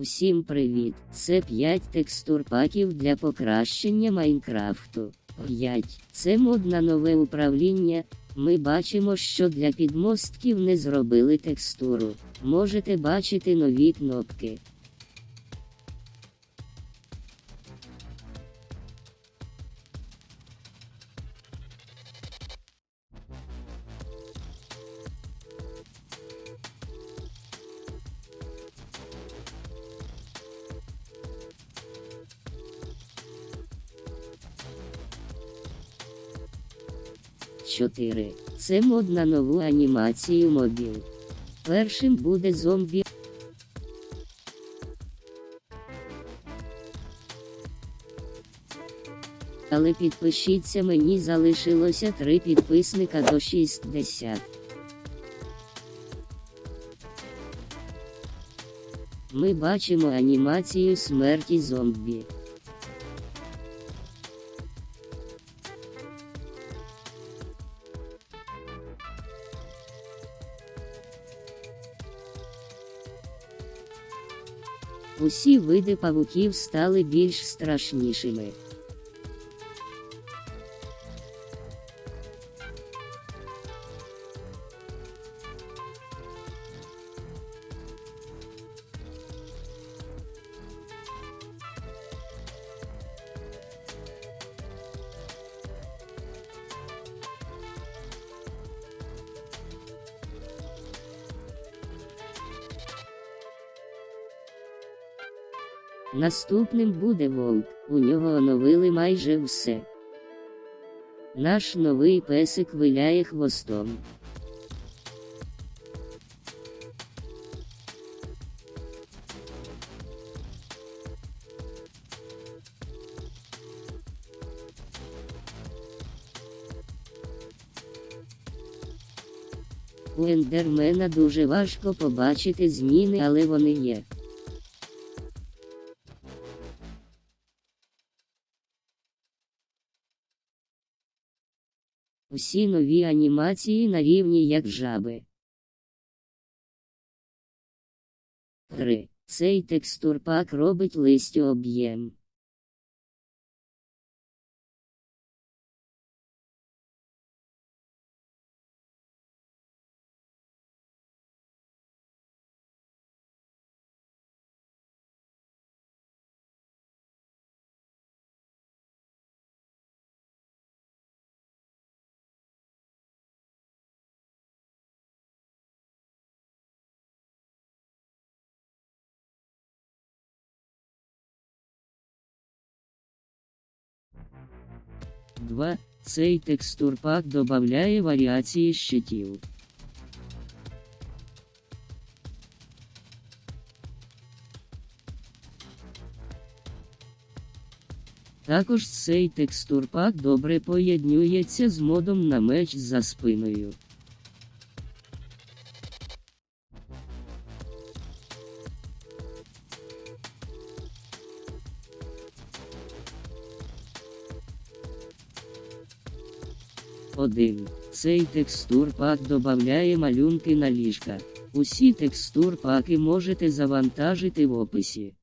Усім привіт! Це 5 текстур паків для покращення Майнкрафту. 5. Це мод на нове управління. Ми бачимо, що для підмостків не зробили текстуру. Можете бачити нові кнопки. Чотири. Це мод на нову анімацію мобіл. Першим буде зомбі. Але підпишіться мені залишилося 3 підписника до 60. Ми бачимо анімацію смерті зомбі. Усі види павуків стали більш страшнішими. Наступним буде вовк, у нього оновили майже все. Наш новий песик виляє хвостом. У ендермена дуже важко побачити зміни, але вони є. Усі нові анімації на рівні як жаби. 3. Цей текстурпак робить листю об'єм. Два. Цей текстурпак додає варіації щитів. Також цей текстурпак добре поєднюється з модом на меч за спиною. Один. Цей текстур пак додає малюнки на ліжка. Усі текстур паки можете завантажити в описі.